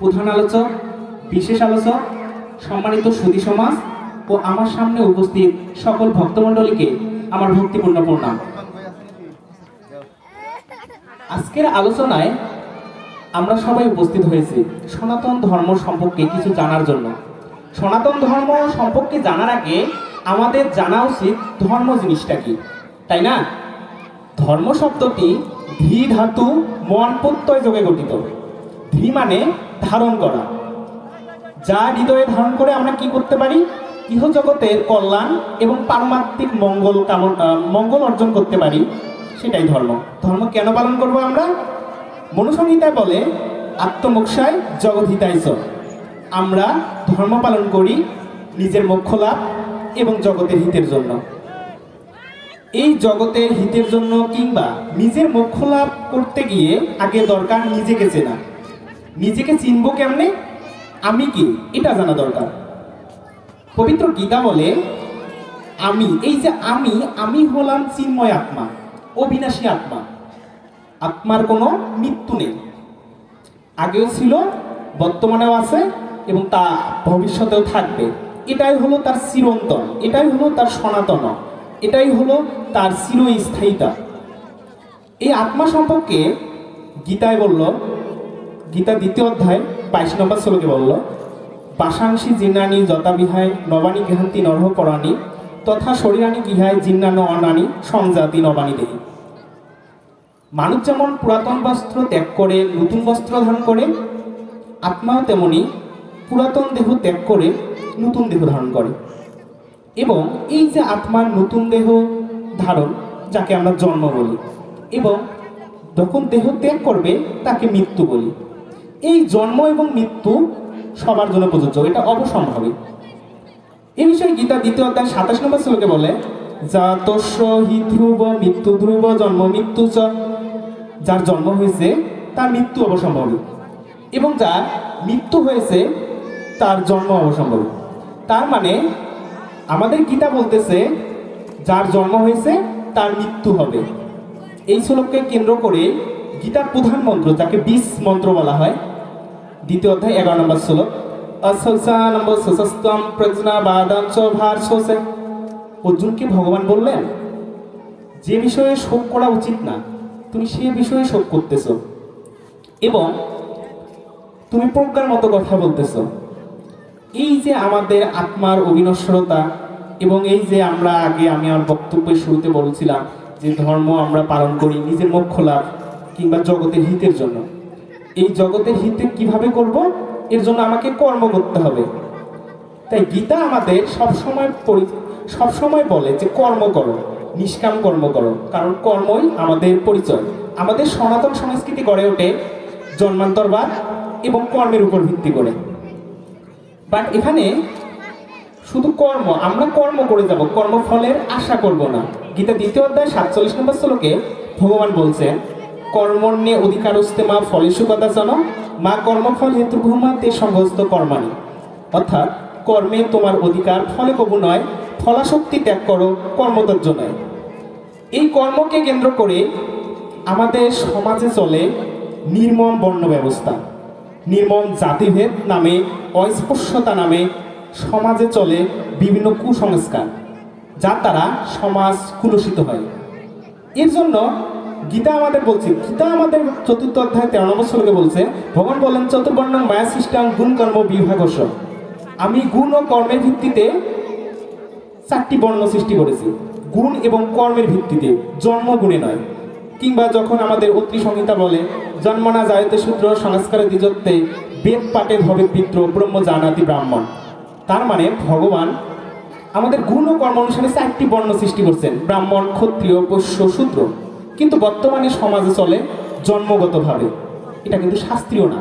প্রধান আলোচক, বিশেষ আলোচক, সম্মানিত সুদী সমাজ ও আমার সামনে উপস্থিত সকল ভক্তমণ্ডলীকে আমার ভক্তিপূর্ণ প্রণাম। আজকের আলোচনায় আমরা সবাই উপস্থিত হয়েছি সনাতন ধর্ম সম্পর্কে কিছু জানার জন্য। সনাতন ধর্ম সম্পর্কে জানার আগে আমাদের জানা উচিত ধর্ম জিনিসটা কি, তাই না? ধর্ম শব্দটি ধি ধাতু মন প্রত্যয় যোগে গঠিত। ধি মানে ধারণ করা। যা হৃদয়ে ধারণ করে আমরা কি করতে পারি? ইহজগতের কল্যাণ এবং পারমাত্মিক মঙ্গল মঙ্গল অর্জন করতে পারি, সেটাই ধর্ম। ধর্ম কেন পালন করব আমরা? মনুসংহিতায় বলে, আত্মমোক্ষায় জগৎহিতায়। আমরা ধর্ম পালন করি নিজের মোক্ষ লাভ এবং জগতের হিতের জন্য। এই জগতের হিতের জন্য কিংবা নিজের মোক্ষ লাভ করতে গিয়ে আগে দরকার নিজেকে চেনা। নিজেকে চিনব কেমনে? আমি কি? এটা জানা দরকার। পবিত্র গীতা বলে, আমি এই যে আমি আমি হলাম চিন্ময় আত্মা, অবিনাশী আত্মা। আত্মার কোনো মৃত্যু নেই। আগেও ছিল, বর্তমানেও আছে, এবং তা ভবিষ্যতেও থাকবে। এটাই হলো তার চিরন্তন, এটাই হলো তার সনাতন, এটাই হলো তার চিরস্থায়িতা। এই আত্মা সম্পর্কে গীতায় বলল গীতা দ্বিতীয় অধ্যায়, বাইশ নম্বর শ্লোকে বলল পাশাংশী জিন্নানি যথাবিহায় নবানী গৃহান্তি নরহ পরাণী, তথা শরীরানি গৃহায় জিন্নানো অনানি সংজাতি নবানী দেহী। মানুষ যেমন পুরাতন বস্ত্র ত্যাগ করে, নতুন বস্ত্র ধারণ করে, আত্মাও তেমনি পুরাতন দেহ ত্যাগ করে, নতুন দেহ ধারণ করে। এবং এই যে আত্মার নতুন দেহ ধারণ, যাকে আমরা জন্ম বলি, এবং যখন দেহ ত্যাগ করবে, তাকে মৃত্যু বলি। এই জন্ম এবং মৃত্যু সবার জন্য প্রযোজ্য, এটা অবসম্ভাবী। এই বিষয়ে গীতা দ্বিতীয় অধ্যায় সাতাশ নম্বর শ্লোকে বলে যা তস্য হি ধ্রুব মৃত্যু ধ্রুব জন্ম মৃত্যু যার জন্ম হয়েছে, তার মৃত্যু অবসম্ভাবী। এবং যার মৃত্যু হয়েছে, তার জন্ম অবসম্ভাবী। তার মানে আমাদের গীতা বলতেছে, যার জন্ম হয়েছে, তার মৃত্যু হবে। এই শ্লোককে কেন্দ্র করে গীতার প্রধান মন্ত্র, যাকে বিশ মন্ত্র বলা হয় দ্বিতীয় অধ্যায়, এগারো নম্বর শ্লোক। অর্জুনকে ভগবান বললেন? যে বিষয়ে শোক করা উচিত না, তুমি সে বিষয়ে শোক করতেছ। এবং তুমি প্রজ্ঞার মতো কথা বলতেছ। এই যে আমাদের আত্মার অবিনশ্বরতা এবং এই যে আমরা আগে, আমি আমার বক্তব্যের শুরুতে বলছিলাম যে ধর্ম আমরা পালন করি নিজের মোক্ষ লাভ কিংবা জগতের হিতের জন্য। এই জগতের হিতে কীভাবে করব? এর জন্য আমাকে কর্ম করতে হবে। তাই গীতা আমাদের সবসময় সবসময় বলে যে কর্ম করো, নিষ্কাম কর্ম করো। কারণ কর্মই আমাদের পরিচয়। আমাদের সনাতন সংস্কৃতি গড়ে ওঠে জন্মান্তরবাদ এবং কর্মের উপর ভিত্তি করে। বাট এখানে শুধু কর্ম, আমরা কর্ম করে যাব, কর্মফলের আশা করব না। গীতা দ্বিতীয় অধ্যায় সাতচল্লিশ নম্বর শ্লোকে ভগবান বলছেন কর্মণ্যে অধিকারস্তে মা ফলেশু কথা জন মা কর্মফল হেতু ভূমা তে সংহস্ত কর্মাণী। অর্থাৎ কর্মে তোমার অধিকার ফলে কবু নয়, ফলাশক্তি ত্যাগ করো কর্মতর্য নয়। এই কর্মকে কেন্দ্র করে আমাদের সমাজে চলে নির্মম বর্ণ ব্যবস্থা। নির্মম জাতিভেদ নামে অস্পৃশ্যতা নামে সমাজে চলে বিভিন্ন কুসংস্কার, যার দ্বারা সমাজ কুলুষিত হয়। এর জন্য গীতা আমাদের বলছে, গীতা আমাদের চতুর্থ অধ্যায় তেরো নম্বর শ্লোকে বলছে, ভগবান বলেন, চতুর্বর্ণ মায়া সৃষ্টাং গুণ কর্ম বিভাগস্য। আমি গুণ ও কর্মের ভিত্তিতে চারটি বর্ণ সৃষ্টি করেছি। গুণ এবং কর্মের ভিত্তিতে, জন্ম গুণে নয়। কিংবা যখন আমাদের অত্রি সংহিতা বলে, জন্মনা জায়তে সূত্র সংস্কারে দ্বিজত্বে, বেদ পাটে ভবে পিত্র, ব্রহ্ম জানাতি ব্রাহ্মণ। তার মানে ভগবান আমাদের গুণ ও কর্ম অনুসারে চারটি বর্ণ সৃষ্টি করছেন, ব্রাহ্মণ, ক্ষত্রিয় বৈশ্য শূদ্র। কিন্তু বর্তমানে সমাজে চলে জন্মগতভাবে। এটা কিন্তু শাস্ত্রীয় না।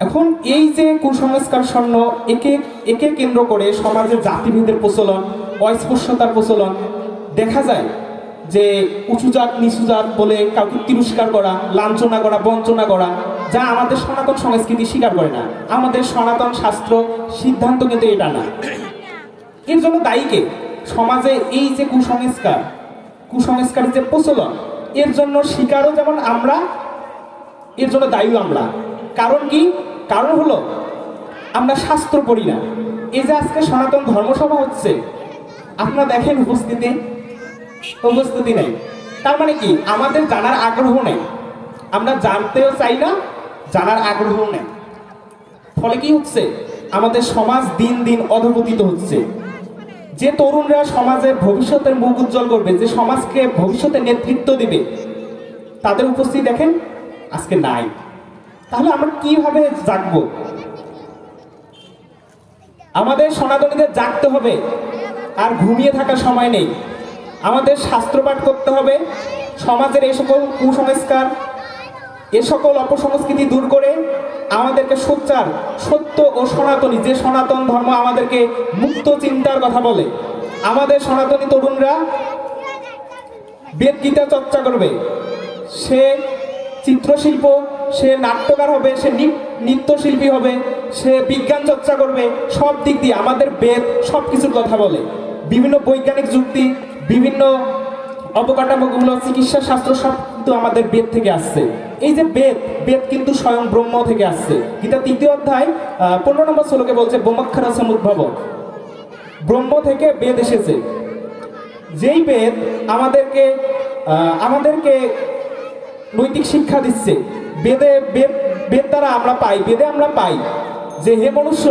এখন এই যে কুসংস্কার স্বর্ণ একে একে কেন্দ্র করে সমাজে জাতিভেদের প্রচলন অস্পৃশ্যতার প্রচলন, দেখা যায় যে উঁচু জাত, নিচু জাত বলে কাউকে তিরস্কার করা, লাঞ্ছনা করা, বঞ্চনা করা, যা আমাদের সনাতন সংস্কৃতি স্বীকার করে না। আমাদের সনাতন শাস্ত্র সিদ্ধান্ত কিন্তু এটা না। এর জন্য দায়ীকে সমাজে এই যে কুসংস্কার কুসংস্কারের যে প্রচলন, এর জন্য শিকারও যেমন আমরা, এর জন্য দায়ী আমরা। কারণ কি? কারণ হলো, আমরা শাস্ত্র পড়ি না। এই যে আজকে সনাতন ধর্মসভা হচ্ছে, আপনারা দেখেন উপস্থিতি? উপস্থিতি নেই। তার মানে কি? আমাদের জানার আগ্রহ নেই। আমরা জানতেও চাই না, জানার আগ্রহ নেই। ফলে কি হচ্ছে? আমাদের সমাজ দিন দিন অধপতিত হচ্ছে। যে তরুণরা সমাজের ভবিষ্যতের মুখ উজ্জ্বল করবে, যে সমাজকে ভবিষ্যতে নেতৃত্ব দিবে, তাদের উপস্থিতি দেখেন আজকে নাই। তাহলে আমরা কীভাবে জাগবো? আমাদের সনাতনীদের জাগতে হবে, আর ঘুমিয়ে থাকার সময় নেই। আমাদের শাস্ত্রপাঠ করতে হবে, সমাজের এই সকল কুসংস্কার, এ সকল অপসংস্কৃতি দূর করে আমাদেরকে সোচ্চার, সত্য ও সনাতনী, যে সনাতন ধর্ম আমাদেরকে মুক্ত চিন্তার কথা বলে, আমাদের সনাতনী তরুণরা বেদ গীতা চর্চা করবে। সে চিত্রশিল্প, সে নাট্যকার হবে, সে নৃত্যশিল্পী হবে, সে বিজ্ঞান চর্চা করবে, সব দিক দিয়ে আমাদের বেদ সব কিছুর কথা বলে। বিভিন্ন বৈজ্ঞানিক যুক্তি, বিভিন্ন অবকাঠামোগুলো, চিকিৎসা শাস্ত্র সব কিন্তু আমাদের বেদ থেকে আসছে। এই যে বেদ বেদ কিন্তু স্বয়ং ব্রহ্ম থেকে আসছে। গীতা তৃতীয় অধ্যায় পনেরো নম্বর শ্লোকে বলছে বোমাক্ষারা সমুদ্ভব ব্রহ্ম থেকে বেদ এসেছে। যেই বেদ আমাদেরকে আমাদেরকে নৈতিক শিক্ষা দিচ্ছে। বেদে, বেদ বেদ দ্বারা আমরা পাই, বেদে আমরা পাই যে, হে মনুষ্য